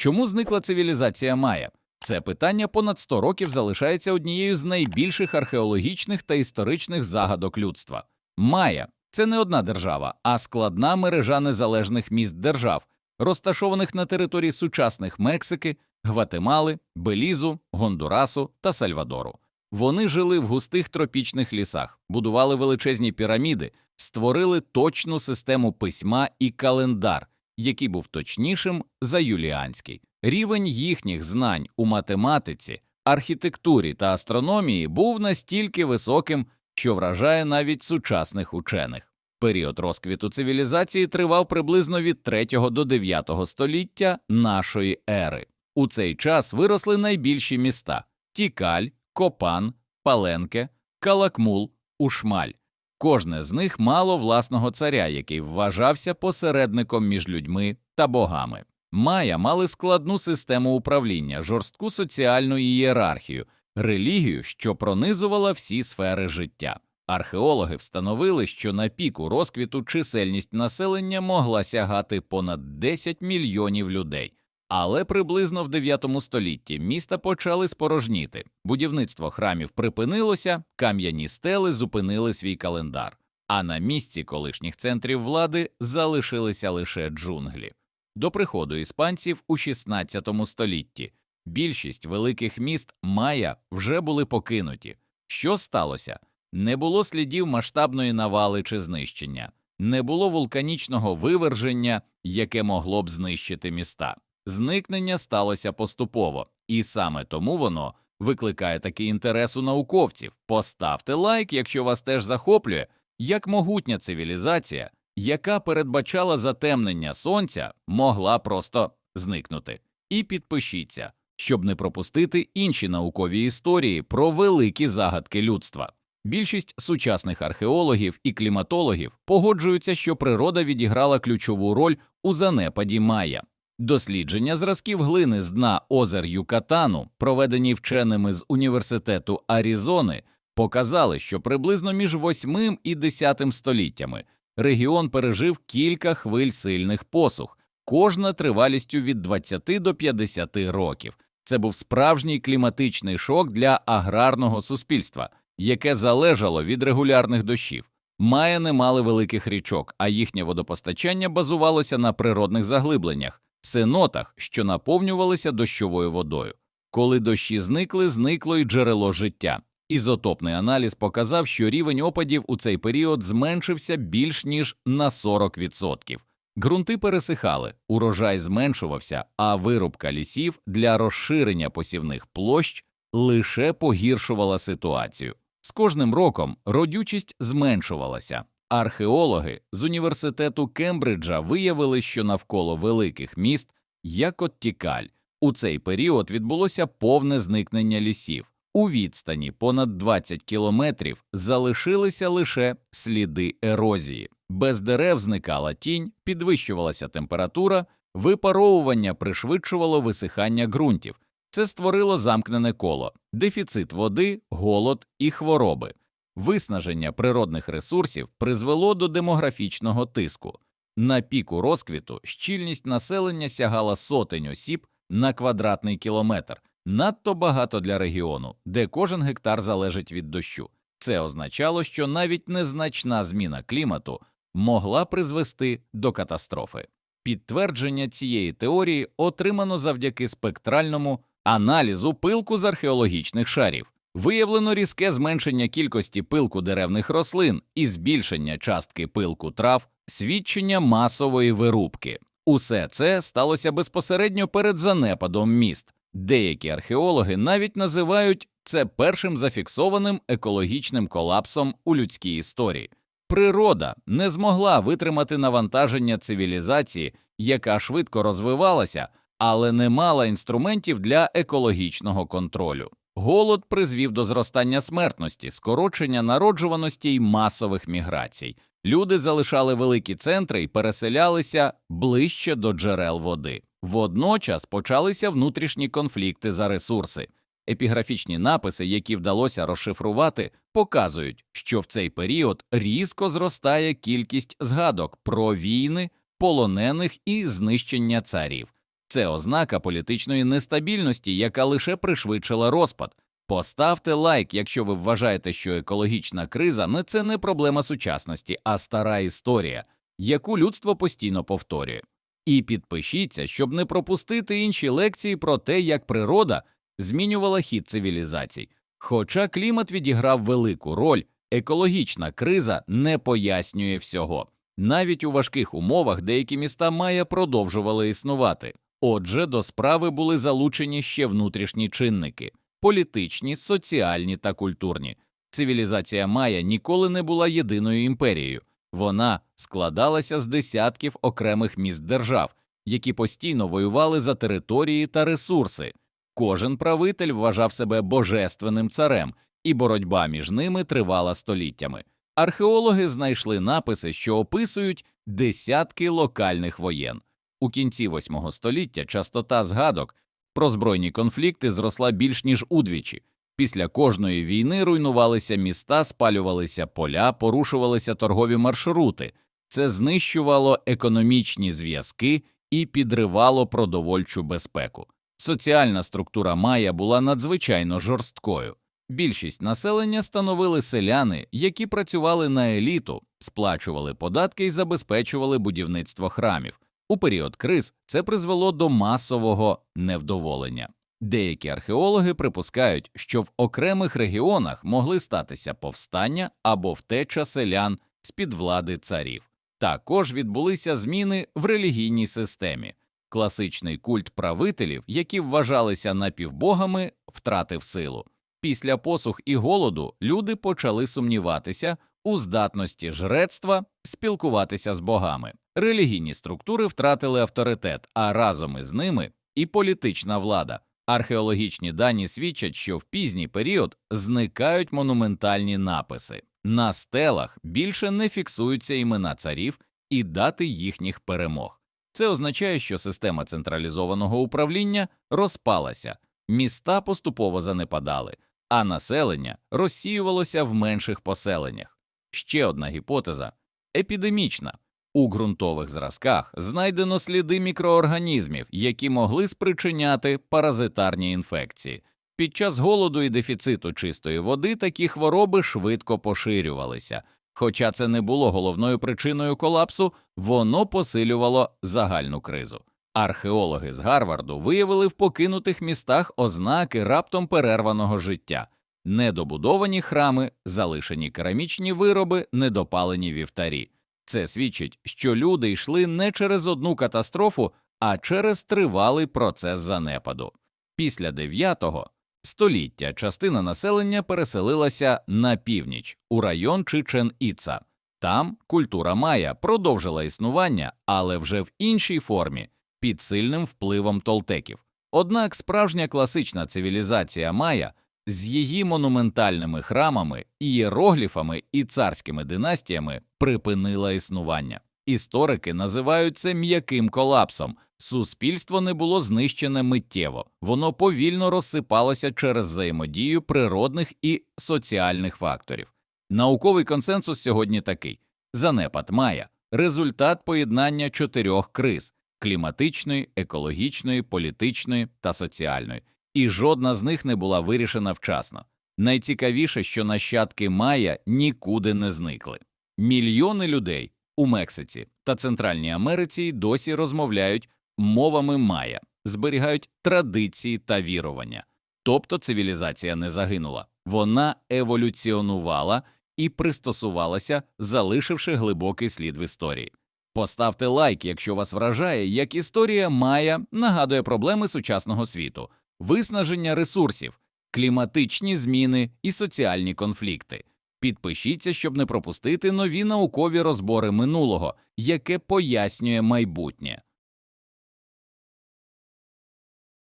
Чому зникла цивілізація Майя? Це питання понад 100 років залишається однією з найбільших археологічних та історичних загадок людства. Майя це не одна держава, а складна мережа незалежних міст держав, розташованих на території сучасних Мексики, Гватемали, Белізу, Гондурасу та Сальвадору. Вони жили в густих тропічних лісах, будували величезні піраміди, створили точну систему письма і календар, який був точнішим за юліанський. Рівень їхніх знань у математиці, архітектурі та астрономії був настільки високим, що вражає навіть сучасних учених. Період розквіту цивілізації тривав приблизно від 3 до 9 століття нашої ери. У цей час виросли найбільші міста Тікаль, Копан, Паленке, Калакмул, Ушмаль. Кожне з них мало власного царя, який вважався посередником між людьми та богами. Майя мали складну систему управління, жорстку соціальну ієрархію, релігію, що пронизувала всі сфери життя. Археологи встановили, що на піку розквіту чисельність населення могла сягати понад 10 мільйонів людей. Але приблизно в 9 столітті міста почали спорожніти, будівництво храмів припинилося, кам'яні стели зупинили свій календар, а на місці колишніх центрів влади залишилися лише джунглі. До приходу іспанців у 16 столітті більшість великих міст Майя вже були покинуті. Що сталося? Не було слідів масштабної навали чи знищення, не було вулканічного виверження, яке могло б знищити міста. Зникнення сталося поступово, і саме тому воно викликає такий інтерес у науковців. Поставте лайк, якщо вас теж захоплює, як могутня цивілізація, яка передбачала затемнення сонця, могла просто зникнути. І підпишіться, щоб не пропустити інші наукові історії про великі загадки людства. Більшість сучасних археологів і кліматологів погоджуються, що природа відіграла ключову роль у занепаді Майя. Дослідження зразків глини з дна озер Юкатану, проведені вченими з університету Арізони, показали, що приблизно між 8 і 10 століттями регіон пережив кілька хвиль сильних посух, кожна тривалістю від 20 до 50 років. Це був справжній кліматичний шок для аграрного суспільства, яке залежало від регулярних дощів. Майя не мали великих річок, а їхнє водопостачання базувалося на природних заглибленнях, сенотах, що наповнювалися дощовою водою. Коли дощі зникли, зникло й джерело життя. Ізотопний аналіз показав, що рівень опадів у цей період зменшився більш ніж на 40%. Ґрунти пересихали, урожай зменшувався, а вирубка лісів для розширення посівних площ лише погіршувала ситуацію. З кожним роком родючість зменшувалася. Археологи з університету Кембриджа виявили, що навколо великих міст, як от Тікаль, у цей період відбулося повне зникнення лісів. У відстані понад 20 кілометрів залишилися лише сліди ерозії. Без дерев зникала тінь, підвищувалася температура, випаровування пришвидшувало висихання ґрунтів. Це створило замкнене коло, дефіцит води, голод і хвороби. Виснаження природних ресурсів призвело до демографічного тиску. На піку розквіту щільність населення сягала сотень осіб на квадратний кілометр, надто багато для регіону, де кожен гектар залежить від дощу. Це означало, що навіть незначна зміна клімату могла призвести до катастрофи. Підтвердження цієї теорії отримано завдяки спектральному аналізу пилку з археологічних шарів. Виявлено різке зменшення кількості пилку деревних рослин і збільшення частки пилку трав, свідчення масової вирубки. Усе це сталося безпосередньо перед занепадом міст. Деякі археологи навіть називають це першим зафіксованим екологічним колапсом у людській історії. Природа не змогла витримати навантаження цивілізації, яка швидко розвивалася, але не мала інструментів для екологічного контролю. Голод призвів до зростання смертності, скорочення народжуваності й масових міграцій. Люди залишали великі центри і переселялися ближче до джерел води. Водночас почалися внутрішні конфлікти за ресурси. Епіграфічні написи, які вдалося розшифрувати, показують, що в цей період різко зростає кількість згадок про війни, полонених і знищення царів. Це ознака політичної нестабільності, яка лише пришвидшила розпад. Поставте лайк, якщо ви вважаєте, що екологічна криза не це не проблема сучасності, а стара історія, яку людство постійно повторює. І підпишіться, щоб не пропустити інші лекції про те, як природа змінювала хід цивілізацій. Хоча клімат відіграв велику роль, екологічна криза не пояснює всього. Навіть у важких умовах деякі міста Майя продовжували існувати. Отже, до справи були залучені ще внутрішні чинники політичні, соціальні та культурні. Цивілізація Майя ніколи не була єдиною імперією. Вона складалася з десятків окремих міст держав, які постійно воювали за території та ресурси. Кожен правитель вважав себе божественним царем, і боротьба між ними тривала століттями. Археологи знайшли написи, що описують десятки локальних воєн. У кінці восьмого століття частота згадок про збройні конфлікти зросла більш ніж удвічі. Після кожної війни руйнувалися міста, спалювалися поля, порушувалися торгові маршрути. Це знищувало економічні зв'язки і підривало продовольчу безпеку. Соціальна структура Майя була надзвичайно жорсткою. Більшість населення становили селяни, які працювали на еліту, сплачували податки і забезпечували будівництво храмів. У період криз це призвело до масового невдоволення. Деякі археологи припускають, що в окремих регіонах могли статися повстання або втеча селян з під влади царів. Також відбулися зміни в релігійній системі. Класичний культ правителів, які вважалися напівбогами, втратив силу. Після посух і голоду люди почали сумніватися у здатності жрецтва спілкуватися з богами. Релігійні структури втратили авторитет, а разом із ними і політична влада. Археологічні дані свідчать, що в пізній період зникають монументальні написи. На стелах більше не фіксуються імена царів і дати їхніх перемог. Це означає, що система централізованого управління розпалася, міста поступово занепадали, а населення розсіювалося в менших поселеннях. Ще одна гіпотеза епідемічна. У ґрунтових зразках знайдено сліди мікроорганізмів, які могли спричиняти паразитарні інфекції. Під час голоду і дефіциту чистої води такі хвороби швидко поширювалися. Хоча це не було головною причиною колапсу, воно посилювало загальну кризу. Археологи з Гарварду виявили в покинутих містах ознаки раптом перерваного життя, недобудовані храми, залишені керамічні вироби, недопалені вівтарі. Це свідчить, що люди йшли не через одну катастрофу, а через тривалий процес занепаду. Після 9-го століття частина населення переселилася на північ у район Чичен-Іца. Там культура Майя продовжила існування, але вже в іншій формі під сильним впливом толтеків. Однак справжня класична цивілізація Майя з її монументальними храмами, ієрогліфами і царськими династіями припинила існування. Історики називають це м'яким колапсом. Суспільство не було знищене миттєво, воно повільно розсипалося через взаємодію природних і соціальних факторів. Науковий консенсус сьогодні такий: занепад має результат поєднання чотирьох криз кліматичної, екологічної, політичної та соціальної, і жодна з них не була вирішена вчасно. Найцікавіше, що нащадки Майя нікуди не зникли. Мільйони людей у Мексиці та Центральній Америці досі розмовляють мовами Майя, зберігають традиції та вірування. Тобто цивілізація не загинула, вона еволюціонувала і пристосувалася, залишивши глибокий слід в історії. Поставте лайк, якщо вас вражає, як історія Майя нагадує проблеми сучасного світу, виснаження ресурсів, кліматичні зміни і соціальні конфлікти. Підпишіться, щоб не пропустити нові наукові розбори минулого, яке пояснює майбутнє.